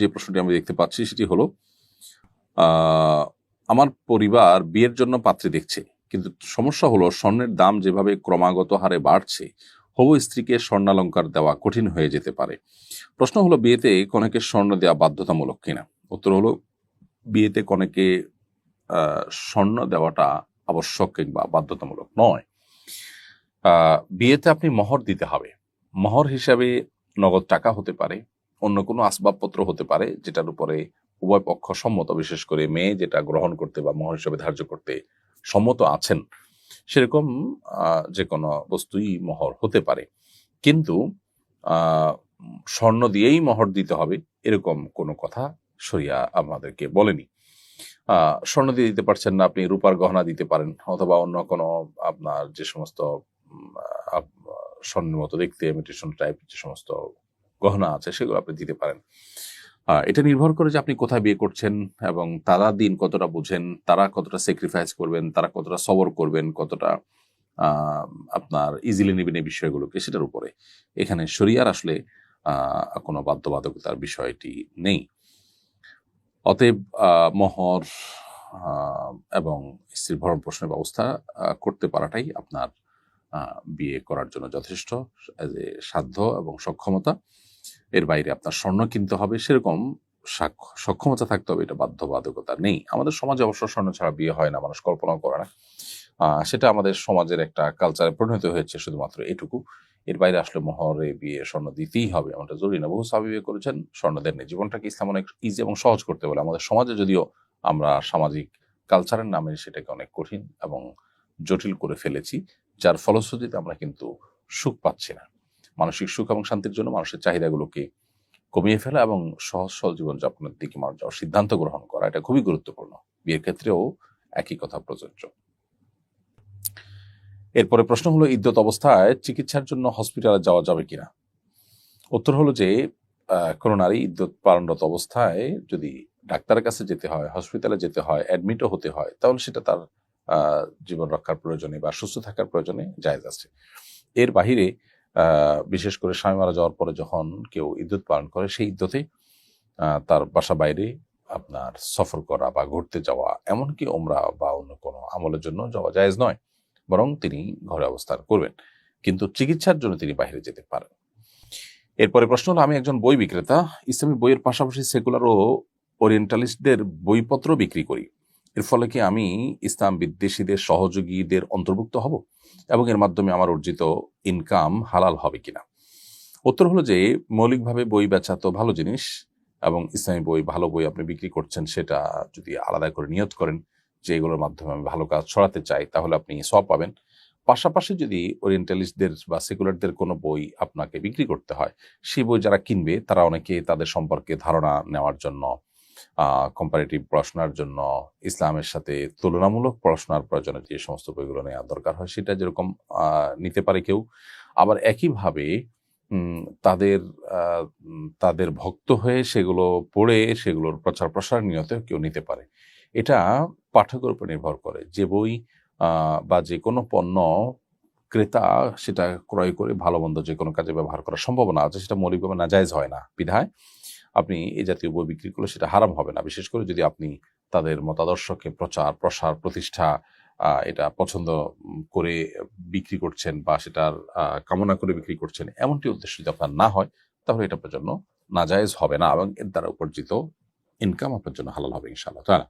যে প্রশ্নটি আমি দেখতে পাচ্ছি সেটি হলো আমার পরিবার বিয়ের জন্য পাত্রী দেখছে, কিন্তু সমস্যা হলো স্বর্ণের দাম যেভাবে ক্রমাগত হারে বাড়ছে, হবু স্ত্রীকে স্বর্ণালঙ্কার দেওয়া কঠিন হয়ে যেতে পারে। প্রশ্ন হলো বিয়েতে কনেকে স্বর্ণ দেওয়া বাধ্যতামূলক কিনা? উত্তর হলো বিয়েতে কনেকে স্বর্ণ দেওয়াটা আবশ্যক কিংবা বাধ্যতামূলক নয়। বিয়েতে আপনি মহর দিতে হবে। মহর হিসাবে নগদ টাকা হতে পারে। অন্য কোনো আসবাবপত্র হতে পারে যেটার উপরে উভয় পক্ষ সম্মত, বিশেষ করে মেয়ে যেটা গ্রহণ করতে বা মহর হিসেবে ধার্য করতে সম্মত আছেন। সেরকম যে কোনো বস্তুই মহর হতে পারে। কিন্তু স্বর্ণ দিয়েই মহর দিতে হবে, এরকম কোনো কথা সরিয়া আমাদেরকে বলেনি। স্বর্ণ দিয়ে দিতে পারছেন না, আপনি রূপার গহনা দিতে পারেন, অথবা অন্য কোনো আপনার যে সমস্ত স্বর্ণের মতো দেখতে ইমিটেশন টাইপ যে সমস্ত গহনা আছে, সেগুলো আপনি দিতে পারেন। এটা নির্ভর করে যে আপনি কোথায় বিয়ে করছেন এবং তারা দিন কতটা বুঝেন, তারা কতটা স্যাক্রিফাইস করবেন, তারা কতটা সবর করবেন, কতটা আপনার ইজিলি নেবেন এই বিষয়গুলোকে, সেটার উপরে। এখানে শরিয়ার আসলে কোনো বাধ্যবাধকতার বিষয়টি নেই। অতএব মোহর এবং স্ত্রীর ভরণ পোষণের ব্যবস্থা করতে পারাটাই আপনার বিয়ে করার জন্য যথেষ্ট সাধ্য এবং সক্ষমতা। এর বাইরে আপনার স্বর্ণ কিনতে হবে, সেরকম সাক্ষ- সক্ষমতা থাকতে হবে, এটা বাধ্যবাধকতা নেই। আমাদের সমাজে অবশ্য স্বর্ণ ছাড়া বিয়ে হয় না, মানুষ কল্পনাও করে না। সেটা আমাদের সমাজের একটা কালচারে পরিণত হয়েছে শুধুমাত্র এটুকু। এর বাইরে আসলে মোহরে বিয়ে স্বর্ণ দিতেই হবে, এমনটা জরুরি না। বহু বিয়ে করেছেন, স্বর্ণ দেননি জীবনটাকে ইসলাম অনেক ইজি এবং সহজ করতে বলে। আমাদের সমাজে যদিও আমরা সামাজিক কালচারের নামে সেটাকে অনেক কঠিন এবং জটিল করে ফেলেছি, যার ফলশ্রুতিতে আমরা কিন্তু সুখ পাচ্ছি না। মানসিক সুখ এবং শান্তির জন্য মানুষের চাহিদাগুলোকে কমিয়ে ফেলা এবং সহজ, সরল জীবনযাপনের দিকে মানুষ যাওয়ার সিদ্ধান্ত গ্রহণ করা, এটা খুবই গুরুত্বপূর্ণ। বিয়ের ক্ষেত্রেও একই কথা প্রযোজ্য। এরপরে প্রশ্ন হলো, ইদ্যত অবস্থায় চিকিৎসার জন্য হসপিটালে যাওয়া যাবে কিনা? উত্তর হলো যে কোনো নারী ইদ্যত পালনরত অবস্থায় যদি ডাক্তারের কাছে যেতে হয়, হসপিটালে যেতে হয়, অ্যাডমিটও হতে হয়, তাহলে সেটা তার জীবন রক্ষার প্রয়োজনে বা সুস্থ থাকার প্রয়োজনে জায়জ আছে। এর বাহিরে বিশেষ করে স্বামী মারা যাওয়ার পরে যখন কেউ ইদ্যুৎ পালন করে সেই আহ, তার বাসা বাইরে আপনার সফর করা বা ঘুরতে যাওয়া এমনকি ওমরা বা অন্য কোনো আমলের জন্য যাওয়া জায়েজ নয় বরং তিনি ঘরে অবস্থান করবেন। কিন্তু চিকিৎসার জন্য তিনি বাইরে যেতে পারেন। এরপরে প্রশ্ন হলো আমি একজন বই বিক্রেতা ইসলামী বইয়ের পাশাপাশি সেকুলার ও ওরিয়েন্টালিস্টদের বইপত্র বিক্রি করি। এর ফলে কি আমি ইসলাম বিদ্বেষীদের সহযোগীদের অন্তর্ভুক্ত হব? এবং এর মাধ্যমে আমার অর্জিত ইনকাম হালাল হবে কিনা। উত্তর হলো যে, মৌলিকভাবে বই বেচা তো ভালো জিনিস এবং ইসলামী বই, ভালো বই আপনি বিক্রি করছেন সেটা যদি আলাদা করে নিয়ত করেন যে এগুলোর মাধ্যমে আমি ভালো কাজ ছড়াতে চাই, তাহলে আপনি সব পাবেন। পাশাপাশি যদি ওরিয়েন্টালিস্টদের বা সেকুলারদের কোনো বই আপনাকে বিক্রি করতে হয়, সেই বই যারা কিনবে তারা অনেকে তাদের সম্পর্কে ধারণা নেওয়ার জন্য কম্পারেটিভ পড়াশোনার জন্য ইসলামের সাথে তুলনামূলক পড়াশোনার প্রয়োজনে যে সমস্ত বইগুলো নেওয়া দরকার হয়, সেটা যেরকম নিতে পারে কেউ। আবার একইভাবে তাদের তাদের ভক্ত হয়ে সেগুলো পড়ে, সেগুলোর প্রচার প্রসার নিয়তে কেউ নিতে পারে। এটা পাঠকের উপর নির্ভর করে। যে বই বা যে কোনো পণ্য ক্রেতা সেটা ক্রয় করে ভালো মন্দ যে কোনো কাজে ব্যবহার করার সম্ভাবনা আছে, সেটা মৌলিকভাবে নাজায়জ হয় না বিধায়। আপনি এই জাতীয় বই বিক্রি করলে সেটা হারাম হবে না। বিশেষ করে যদি আপনি তাদের মতাদর্শকে প্রচার, প্রসার, প্রতিষ্ঠা এটা পছন্দ করে বিক্রি করছেন বা সেটার কামনা করে বিক্রি করছেন, এমনটি উদ্দেশ্য যদি আপনার না হয়, তাহলে এটা আপনার জন্য নাজায়জ হবে না এবং এর দ্বারা উপার্জিত ইনকাম আপনার জন্য হালাল হবে ইনশাআল্লাহ। তাআলা